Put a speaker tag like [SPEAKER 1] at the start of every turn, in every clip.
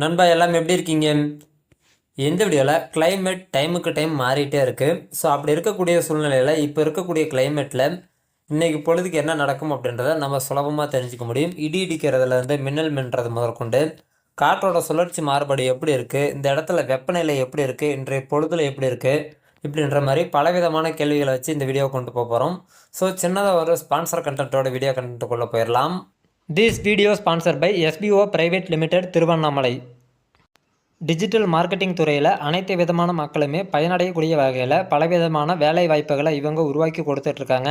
[SPEAKER 1] நண்பா எல்லாம் எப்படி இருக்கீங்க? எந்த வீடியோவில் கிளைமேட் டைமுக்கு டைம் மாறிட்டே இருக்குது ஸோ அப்படி இருக்கக்கூடிய சூழ்நிலையில் இப்போ இருக்கக்கூடிய கிளைமேட்டில் இன்றைக்கி பொழுதுக்கு என்ன நடக்கும் அப்படின்றத நம்ம சுலபமாக தெரிஞ்சுக்க முடியும். இடி இடிக்கிறதுலேருந்து மின்னல் மின்றது முதற்கொண்டு காற்றோட சுழற்சி மாறுபாடு எப்படி இருக்குது இந்த இடத்துல வெப்பநிலை எப்படி இருக்குது இன்றைய பொழுதில் எப்படி இருக்குது இப்படின்ற மாதிரி பலவிதமான கேள்விகளை வச்சு இந்த வீடியோ கொண்டு போக போகிறோம் ஸோ சின்னதாக ஒரு ஸ்பான்சர் கண்டென்ட்டோட வீடியோ கண்டென்ட்டுக்குள்ளே போயிடலாம். This video sponsor by S P O private limited Tiruvannamalai digital marketing துறையில் அனைத்து விதமான மக்களுமே பயனடையக்கூடிய வகையில் பலவிதமான வேலை வாய்ப்புகளை இவங்க உருவாக்கி கொடுத்துட்ருக்காங்க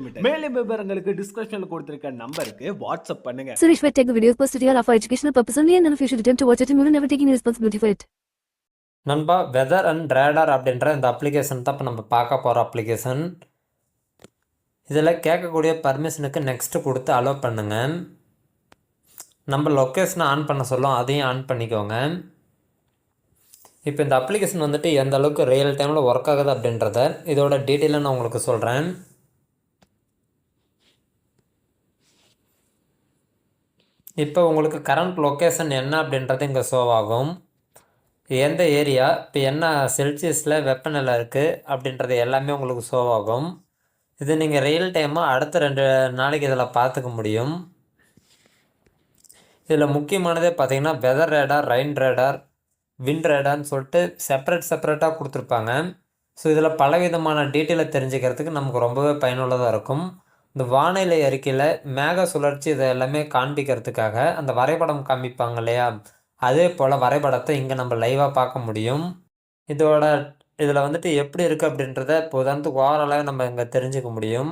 [SPEAKER 2] limited மேலும் விவரங்களுக்கு டிஸ்கிரிப்ஷன்ல கொடுத்திருக்க நம்பருக்கு வாட்ஸ்அப் பண்ணுங்க.
[SPEAKER 3] Suresh will take the videos posted here are for educational purpose only and of you should attempt to watch it and we will never take any responsibility for it.
[SPEAKER 1] நண்பா weather and radar அப்படின்ற இந்த application தான் இப்போ நம்ம பார்க்க போகிற application இதில் கேட்கக்கூடிய பர்மிஷனுக்கு நெக்ஸ்ட்டு கொடுத்து அலோவ் பண்ணுங்க. நம்ம லொக்கேஷனை ஆன் பண்ண சொல்லும் அதையும் ஆன் பண்ணிக்கோங்க. இப்போ இந்த அப்ளிகேஷன் வந்துட்டு எந்த அளவுக்கு ரியல் டைமில் ஒர்க் ஆகுது அப்படின்றத இதோட டீட்டெயிலாக நான் உங்களுக்கு சொல்கிறேன் இப்போ உங்களுக்கு கரண்ட் லொக்கேஷன் என்ன அப்படின்றது இங்கே ஷோ ஆகும். எந்த ஏரியா இப்போ என்ன செல்சியஸில் வெப்பநிலை இருக்குது அப்படின்றது எல்லாமே உங்களுக்கு ஷோ ஆகும். இது நீங்கள் ரியல் டைமாக அடுத்த ரெண்டு நாளைக்கு இதில் பார்த்துக்க முடியும். இதில் முக்கியமானதே பார்த்தீங்கன்னா weather radar rain radar wind ரேடார்னு சொல்லிட்டு செப்பரேட் செப்பரேட்டாக கொடுத்துருப்பாங்க. ஸோ இதில் பலவிதமான டீட்டெயிலை தெரிஞ்சுக்கிறதுக்கு நமக்கு ரொம்பவே பயனுள்ளதாக இருக்கும். இந்த வானிலை அறிக்கையில் மேக சுழற்சி இதை எல்லாமே காண்பிக்கிறதுக்காக அந்த வரைபடம் காமிப்பாங்க இல்லையா? அதே போல் வரைபடத்தை இங்கே நம்ம லைவாக பார்க்க முடியும். இதோட இதில் வந்துட்டு எப்படி இருக்குது அப்படின்றத இப்போ உதாரணத்துக்கு ஓவராலாக நம்ம இங்கே தெரிஞ்சுக்க முடியும்.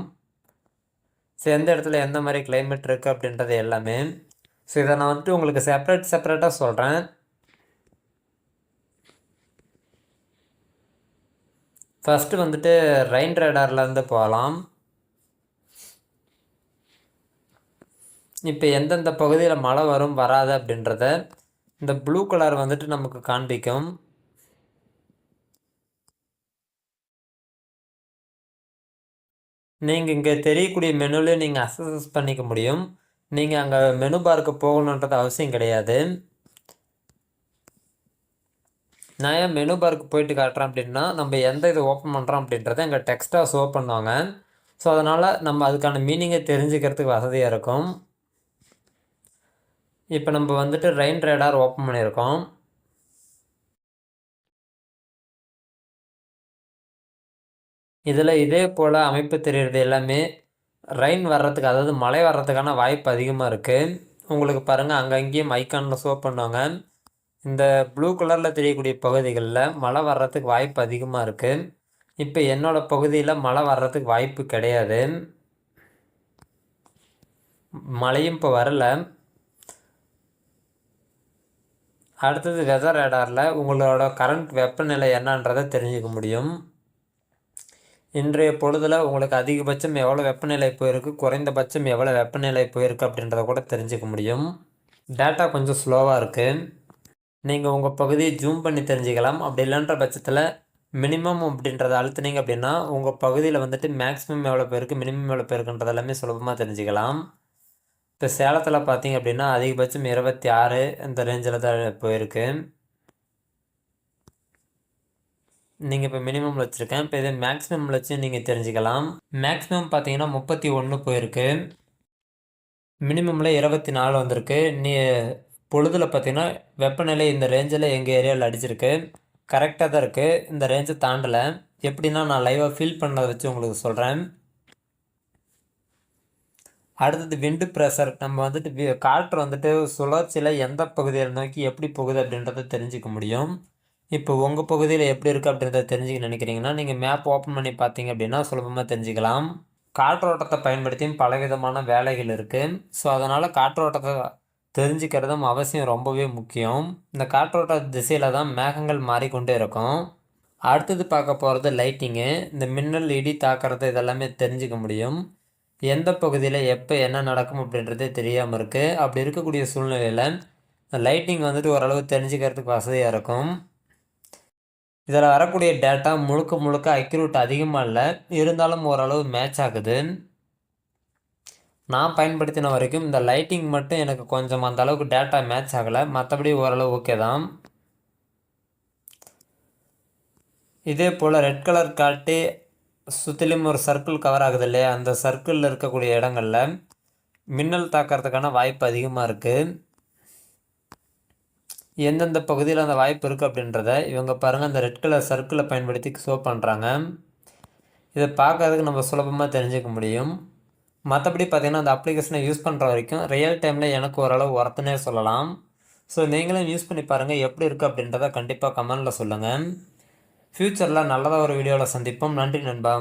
[SPEAKER 1] ஸோ எந்த இடத்துல எந்த மாதிரி கிளைமேட் இருக்குது அப்படின்றது எல்லாமே. ஸோ இதை நான் வந்துட்டு உங்களுக்கு செப்பரேட் செப்பரேட்டாக சொல்கிறேன் ஃபஸ்ட்டு வந்துட்டு ரெயின் ரேடார்லேருந்து போகலாம். இப்போ எந்தெந்த பகுதியில் மழை வரும் வராது அப்படின்றத இந்த ப்ளூ கலர் வந்துட்டு நமக்கு காண்பிக்கும். நீங்கள் இங்கே தெரியக்கூடிய மெனுவில் நீங்கள் அசஸ் பண்ணிக்க முடியும். நீங்கள் அங்கே மெனு பார்க்கு போகணுன்றது அவசியம் கிடையாது. நான் ஏன் மெனு பார்க்கு போயிட்டு காட்டுறேன் அப்படின்னா நம்ம எந்த இது ஓப்பன் பண்ணுறோம் அப்படின்றத எங்கள் டெக்ஸ்ட்டாக ஷோ பண்ணுவாங்க. ஸோ அதனால் நம்ம அதுக்கான மீனிங்கை தெரிஞ்சுக்கிறதுக்கு வசதியாக இருக்கும். இப்போ நம்ம வந்துட்டு ரெயின் ரேடார் ஓப்பன் பண்ணியிருக்கோம். இதில் இதே போல் அமைப்பு தெரிகிறது எல்லாமே ரெயின் வர்றதுக்கு அதாவது மழை வர்றதுக்கான வாய்ப்பு அதிகமாக இருக்குது உங்களுக்கு பாருங்கள் அங்கங்கேயும் ஐக்கானில் ஷோ பண்ணுவாங்க. இந்த ப்ளூ கலரில் தெரியக்கூடிய பகுதிகளில் மழை வர்றதுக்கு வாய்ப்பு அதிகமாக இருக்குது இப்போ என்னோடய பகுதியில் மழை வர்றதுக்கு வாய்ப்பு கிடையாது. மழையும் இப்போ வரல. அடுத்தது வெதர் ரேடாரில் உங்களோட கரண்ட் வெப்பநிலை என்னன்றதை தெரிஞ்சுக்க முடியும். இன்றைய பொழுதில் உங்களுக்கு அதிகபட்சம் எவ்வளோ வெப்பநிலை போயிருக்கு குறைந்தபட்சம் எவ்வளோ வெப்பநிலை போயிருக்கு அப்படின்றத கூட தெரிஞ்சுக்க முடியும். டேட்டா கொஞ்சம் ஸ்லோவாக இருக்குது நீங்கள் உங்கள் பகுதியை ஜூம் பண்ணி தெரிஞ்சுக்கலாம். அப்படி இல்லைன்ற பட்சத்தில் மினிமம் அப்படின்றத அழுத்துனீங்க அப்படின்னா உங்கள் பகுதியில் வந்துட்டு மேக்ஸிமம் எவ்வளோ பேருக்கு மினிமம் எவ்வளோ பேருக்குன்றது எல்லாமே சுலபமாக தெரிஞ்சுக்கலாம். இப்போ சேலத்தில் பார்த்தீங்க அப்படின்னா அதிகபட்சம் இருபத்தி ஆறு இந்த ரேஞ்சில் தான் போயிருக்கு. நீங்கள் இப்போ மினிமம் வச்சுருக்கேன். இப்போ இதே மேக்ஸிமம் வச்சு நீங்கள் தெரிஞ்சுக்கலாம். மேக்ஸிமம் பார்த்தீங்கன்னா முப்பத்தி ஒன்று போயிருக்கு. மினிமமில் இருபத்தி நாலு வந்திருக்கு. நீ பொழுதில் பார்த்தீங்கன்னா வெப்பநிலை இந்த ரேஞ்சில் எங்கள் ஏரியாவில் அடிச்சிருக்கு. கரெக்டாக தான் இருக்குது இந்த ரேஞ்சை தாண்டலை. எப்படின்னா நான் லைவாக ஃபீல் பண்ணதை வச்சு உங்களுக்கு சொல்கிறேன் அடுத்தது விண்டு ப்ரெஷர். நம்ம வந்துட்டு காற்று வந்துட்டு சுழற்சியில் எந்த பகுதியில் நோக்கி எப்படி போகுது அப்படின்றத தெரிஞ்சுக்க முடியும். இப்போ உங்கள் பகுதியில் எப்படி இருக்குது அப்படின்றத தெரிஞ்சுக்க நினைக்கிறீங்கன்னா நீங்கள் மேப் ஓப்பன் பண்ணி பார்த்தீங்க அப்படின்னா சுலபமாக தெரிஞ்சுக்கலாம். காற்றோட்டத்தை பயன்படுத்தியும் பலவிதமான வேலைகள் இருக்குது ஸோ அதனால் காற்றோட்டத்தை தெரிஞ்சுக்கிறதும் அவசியம் ரொம்பவே முக்கியம். இந்த காற்றோட்ட திசையில் தான் மேகங்கள் மாறிக்கொண்டே இருக்கும். அடுத்தது பார்க்க போகிறது லைட்டிங்கு இந்த மின்னல் இடி தாக்குறது இதெல்லாமே தெரிஞ்சுக்க முடியும். எந்த பகுதியில் எப்போ என்ன நடக்கும் அப்படின்றதே தெரியாமல் இருக்குது அப்படி இருக்கக்கூடிய சூழ்நிலையில் லைட்டிங் வந்துட்டு ஓரளவு தெரிஞ்சுக்கிறதுக்கு வசதியாக இருக்கும். இதில் வரக்கூடிய டேட்டா முழுக்க முழுக்க அக்யூரேட் அதிகமாக இல்லை. இருந்தாலும் ஓரளவு மேட்ச் ஆகுது. நான் பயன்படுத்தின வரைக்கும் இந்த லைட்டிங் மட்டும் எனக்கு கொஞ்சம் அந்த அளவுக்கு டேட்டா மேட்ச் ஆகலை. மற்றபடி ஓரளவு ஓகே தான். இதே போல் ரெட் கலர் காட்டி சுற்றிலும் ஒரு சர்க்கிள் கவர் ஆகுது இல்லையா? அந்த சர்க்கிளில் இருக்கக்கூடிய இடங்களில் மின்னல் தாக்கிறதுக்கான வாய்ப்பு அதிகமாக இருக்குது எந்தெந்த பகுதியில் அந்த வாய்ப்பு இருக்குது அப்படின்றத இவங்க பாருங்கள் அந்த ரெட் கலர் சர்க்கிளை பயன்படுத்தி ஷோ பண்ணுறாங்க இதை பார்க்கறதுக்கு நம்ம சுலபமாக தெரிஞ்சுக்க முடியும். மற்றபடி பார்த்திங்கன்னா அந்த அப்ளிகேஷனை யூஸ் பண்ணுற வரைக்கும் ரியல் டைமில் எனக்கு ஓரளவு ஒர்த்துனே சொல்லலாம். ஸோ நீங்களும் யூஸ் பண்ணி பாருங்கள் எப்படி இருக்குது அப்படின்றத கண்டிப்பாக கமெண்டில் சொல்லுங்கள் ஃப்யூச்சரில் நல்லதாக ஒரு வீடியோவில் சந்திப்போம். நன்றி நண்பா.